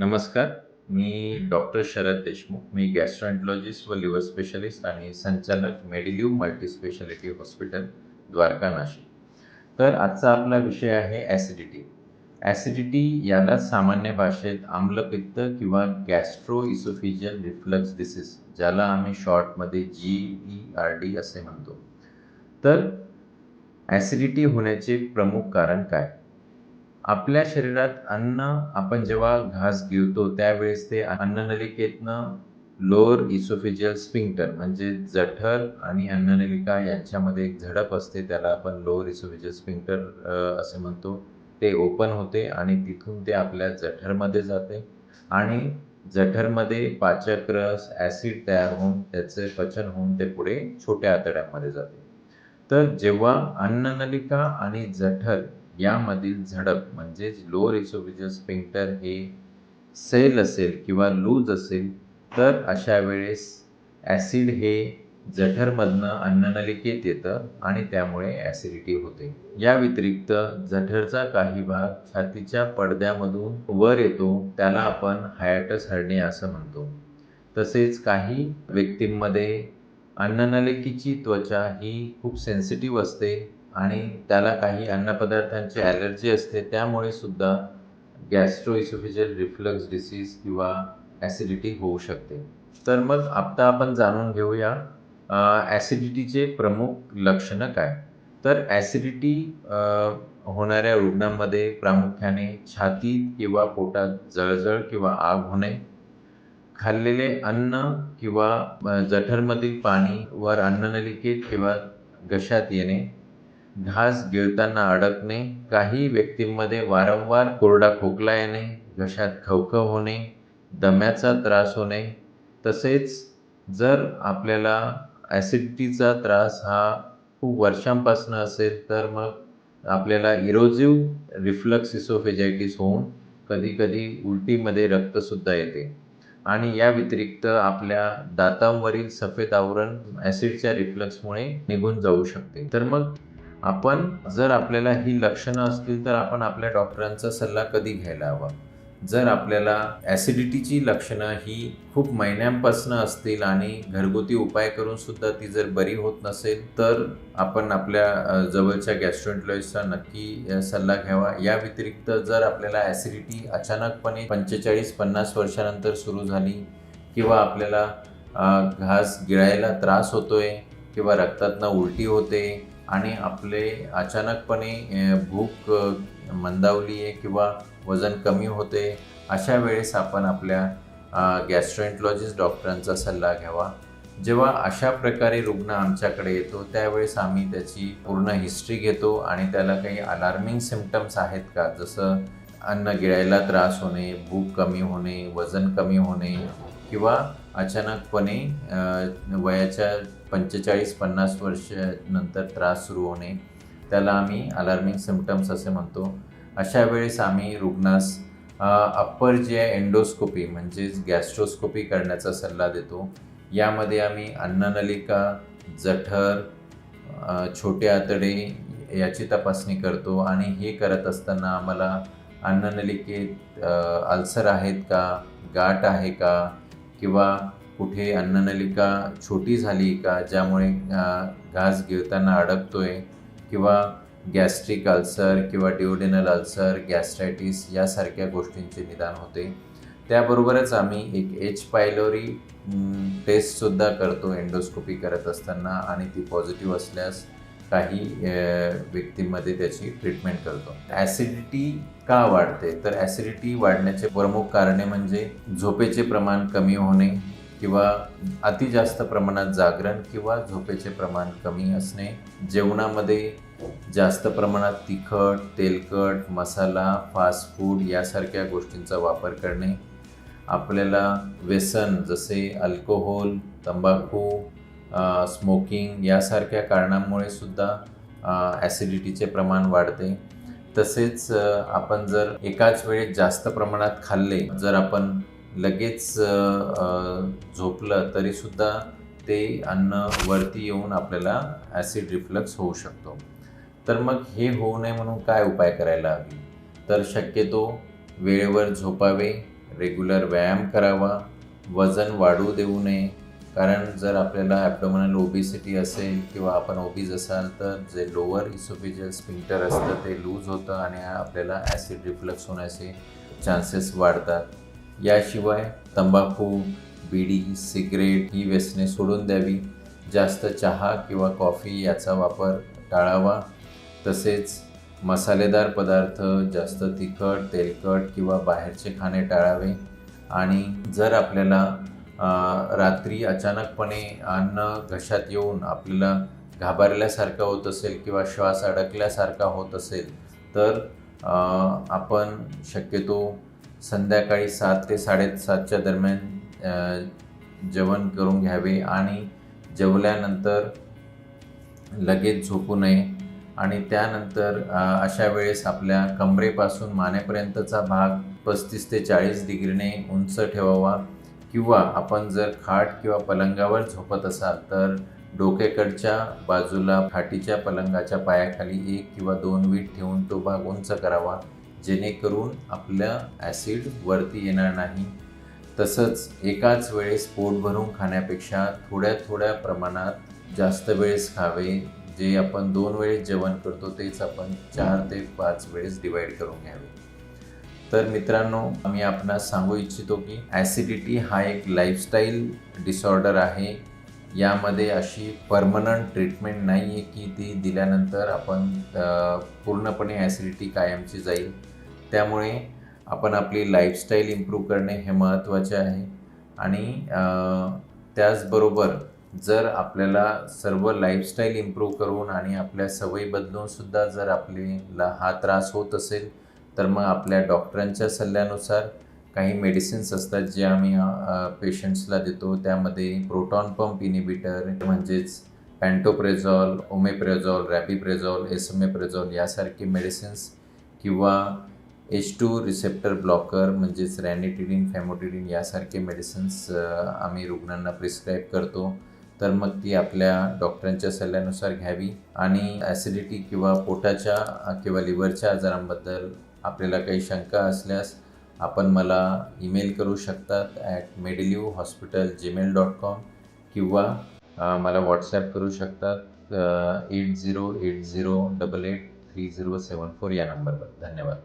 नमस्कार मी डॉक्टर शरद देशमुख. मी गॅस्ट्रोएंटॉलॉजिस्ट व लिव्हर स्पेशलिस्ट आणि संचालक Medilive multispeciality hospital Dwarka Nashik तर आजचा आपला विषय आहे ॲसिडिटी ॲसिडिटी याला सामान्य भाषेत आम्लपित्त किंवा गॅस्ट्रो इसोफिजियल रिफ्लक्स डिसीज ज्याला आम्ही शॉर्टमध्ये जी ई आर डी असे म्हणतो. तर ॲसिडिटी होण्याचे प्रमुख कारण काय? आपल्या शरीरात अन्न आपण जेव्हा घास गिळतो त्यावेळेस ते अन्ननलिकेतनं लोअर इसोफिजियल स्पिंक्टर म्हणजे जठर आणि अन्ननलिका यांच्यामध्ये एक झडप असते त्याला आपण लोअर इसोफिजियल स्पिंक्टर असे म्हणतो. ते ओपन होते आणि तिथून ते आपल्या जठरमध्ये जाते आणि जठरमध्ये पाचक रस ॲसिड तयार होऊन त्याचे पचन होऊन ते पुढे छोट्या आतड्यामध्ये जाते. तर जेव्हा अन्ननलिका आणि जठर यामधील झडप म्हणजेच लोअर इसोफिजियल स्पिंक्टर हे सेल असेल किंवा लूज असेल तर अशा वेळेस ॲसिड हे जठरमधनं अन्ननलिकेत येतं आणि त्यामुळे ॲसिडिटी होते. या व्यतिरिक्त जठरचा काही भाग छातीच्या पडद्यामधून वर येतो त्याला आपण हायॅटस हर्नी असं म्हणतो. तसेच काही व्यक्तींमध्ये अन्ननलिकेची त्वचा ही खूप सेन्सिटिव्ह असते आणि त्याला काही अन्नपदार्थांची ॲलर्जी असते त्यामुळे सुद्धा गॅस्ट्रोइसोफिजियल रिफ्लक्स डिसीज किंवा ॲसिडिटी होऊ शकते. तर मग आत्ता आपण जाणून घेऊया ॲसिडिटीचे प्रमुख लक्षणं काय? तर ॲसिडिटी होणाऱ्या रुग्णांमध्ये प्रामुख्याने छातीत किंवा पोटात जळजळ किंवा आग होणे खाल्लेले अन्न किंवा जठरमधील पाणी वर अन्ननलिकेत किंवा घशात येणे घास गिळताना अडकणे काही व्यक्तींमध्ये वारंवार कोरडा खोकला येणे घशात खवखव होणे दम्याचा त्रास होणे. तसेच जर आपल्याला ॲसिडिटीचा त्रास हा खूप वर्षांपासून असेल तर मग आपल्याला इरोजिव्ह रिफ्लक्स इसोफेजायटीस होऊन कधीकधी उलटीमध्ये रक्तसुद्धा येते. आणि या व्यतिरिक्त आपल्या दातांवरील सफेद आवरण ॲसिडच्या रिफ्लक्समुळे निघून जाऊ शकते. तर मग आपण जर आपल्याला ही लक्षणं असतील तर आपण आपल्या डॉक्टरांचा सल्ला कधी घ्यायला हवा? जर आपल्याला ॲसिडिटीची लक्षणं ही खूप महिन्यांपासून असतील आणि घरगुती उपाय करून सुद्धा ती जर बरी होत नसेल तर आपण आपल्या जवळच्या गॅस्ट्रोएंटॉलॉजिस्टचा नक्की सल्ला घ्यावा. या व्यतिरिक्त जर आपल्याला ॲसिडिटी अचानकपणे पंचेचाळीस पन्नास वर्षानंतर सुरू झाली किंवा आपल्याला घास गिळायला त्रास होतोय किंवा रक्तातनं उलटी होते आणि आपले अचानकपणे भूक मंदावली आहे किंवा वजन कमी होते अशा वेळेस आपण आपल्या गॅस्ट्रोएंटॉलॉजिस्ट डॉक्टरांचा सल्ला घ्यावा. जेव्हा अशा प्रकारे रुग्ण आमच्याकडे येतो त्यावेळेस आम्ही त्याची पूर्ण हिस्ट्री घेतो आणि त्याला काही अलार्मिंग सिमटम्स आहेत का? जसं अन्न गिळायला त्रास होणे भूक कमी होणे वजन कमी होणे किंवा अचानकपणे वयाच्या पंचेचाळीस पन्नास वर्ष नंतर त्रास सुरू होणे त्याला आम्ही अलार्मिंग सिमटम्स असे म्हणतो. अशा वेळेस आम्ही रुग्णास अप्पर जे आहे एंडोस्कोपी म्हणजेच गॅस्ट्रोस्कोपी करण्याचा सल्ला देतो. यामध्ये आम्ही अन्ननलिका जठर छोटे आतडे याची तपासणी करतो आणि हे करत असताना आम्हाला अन्ननलिकेत अल्सर आहेत का गाठ आहे का किंवा कुठे अन्ननलिका छोटी झाली का ज्यामुळे घास गिळताना अडकतोय किंवा गॅस्ट्रिक अल्सर किंवा डिओडेनल अल्सर गॅस्ट्रायटिस यासारख्या गोष्टींचे निदान होते. त्याबरोबरच आम्ही एक एच पायलोरी टेस्टसुद्धा करतो एंडोस्कोपी करत असताना आणि ती पॉझिटिव्ह असल्यास काही व्यक्तींमध्ये त्याची ट्रीटमेंट करतो. ॲसिडिटी का वाढते? तर ॲसिडिटी वाढण्याचे प्रमुख कारणे म्हणजे झोपेचे प्रमाण कमी होणे किंवा अति जास्त प्रमाणात जागरण किंवा झोपेचे प्रमाण कमी असणे. जेवणामध्ये जास्त प्रमाणात तिखट तेलकट मसाला फास्ट फूड यासारख्या गोष्टींचा वापर करणे. आपल्याला व्यसन जसे अल्कोहोल तंबाखू स्मोकिंग यासारख्या कारणांमुळे सुद्धा ॲसिडिटीचे प्रमाण वाढते. तसेच आपण जर एकाच वेळेस जास्त प्रमाणात खाल्ले जर आपण लगेच झोपलं तरीसुद्धा ते अन्न वरती येऊन आपल्याला ॲसिड रिफ्लक्स होऊ शकतो. तर मग हे होऊ नये म्हणून काय उपाय करायला हवी? तर शक्यतो वेळेवर झोपावे रेग्युलर व्यायाम करावा वजन वाढू देऊ नये कारण जर आपल्याला ॲबडोमिनल ओबिसिटी असेल किंवा आपण ओबीज असाल तर जे लोअर इसोफिजियल स्पिंटर असतं ते लूज होतं आणि आपल्याला ॲसिड रिफ्लक्स होण्याचे चान्सेस वाढतात. याशिवाय तंबाखू बिडी सिगरेट ही व्यसने सोडून द्यावी. जास्त चहा किंवा कॉफी याचा वापर टाळावा. तसेच मसालेदार पदार्थ जास्त तिखट तेलकट किंवा बाहेरचे खाणे टाळावे. आणि जर आपल्याला रात्री अचानकपणे अन्न घशात येऊन आपल्याला घाबरल्यासारखं होत असेल किंवा श्वास अडकल्यासारखा होत असेल तर आपण शक्यतो संध्याकाळी सात ते साडेसातच्या दरम्यान जेवण करून घ्यावे आणि जेवल्यानंतर लगेच झोपू नये आणि त्यानंतर अशा वेळेस आपल्या कमरेपासून मानेपर्यंतचा भाग पस्तीस ते चाळीस डिग्रीने उंच ठेवावा. किंवा आपण जर खाट किंवा पलंगावर झोपत असाल तर डोक्याकडच्या बाजूला खाटीच्या पलंगाच्या पायाखाली एक किंवा दोन वीट ठेवून तो भाग उंच करावा जेणेकरून आपलं ॲसिड वरती येणार नाही. तसंच एकाच वेळेस पोट भरून खाण्यापेक्षा थोड्या थोड्या प्रमाणात जास्त वेळेस खावे. जे आपण दोन वेळेस जेवण करतो तेच आपण चार ते पाच वेळेस डिवाईड करून घ्यावे. तर मित्रांनो मी आपणास सांगू इच्छितो की ॲसिडिटी हा एक लाईफस्टाईल डिसऑर्डर आहे. यामध्ये अशी परमनंट ट्रीटमेंट नाही आहे की ती दिल्यानंतर आपण पूर्णपणे ॲसिडिटी कायमची जाईल. त्यामुळे आपण आपली लाईफस्टाईल इम्प्रूव्ह करणे हे महत्त्वाचे आहे. आणि त्याचबरोबर जर आपल्याला सर्व लाईफस्टाईल इम्प्रूव्ह करून आणि आपल्या सवयी बदलूनसुद्धा जर आपल्याला हा त्रास होत असेल तर मग आपल्या डॉक्टरांच्या सल्ल्यानुसार काही मेडिसिन्स असतात जे आम्ही पेशंट्सला देतो. त्यामध्ये प्रोटॉन पंप इनिबिटर म्हणजेच पॅन्टोप्रेझॉल ओमेप्रेझॉल रॅपिप्रेझॉल एसमेप्रेझॉल यासारखे मेडिसिन्स किंवा एच टू रिसेप्टर ब्लॉकर म्हणजेच रॅनिटिडिन फॅमोटिडिन यासारखे मेडिसिन्स आम्ही रुग्णांना प्रिस्क्राईब करतो. तर मग ती आपल्या डॉक्टरांच्या सल्ल्यानुसार घ्यावी. आणि ॲसिडिटी किंवा पोटाच्या किंवा लिव्हरच्या आजारांबद्दल आपल्याला काही शंका असल्यास आपण मला ईमेल करू शकतात at Medilive hospital Gmail dot com किंवा मला व्हॉट्सॲप करू शकतात eight zero eight zero double eight three zero seven four या नंबरवर धन्यवाद.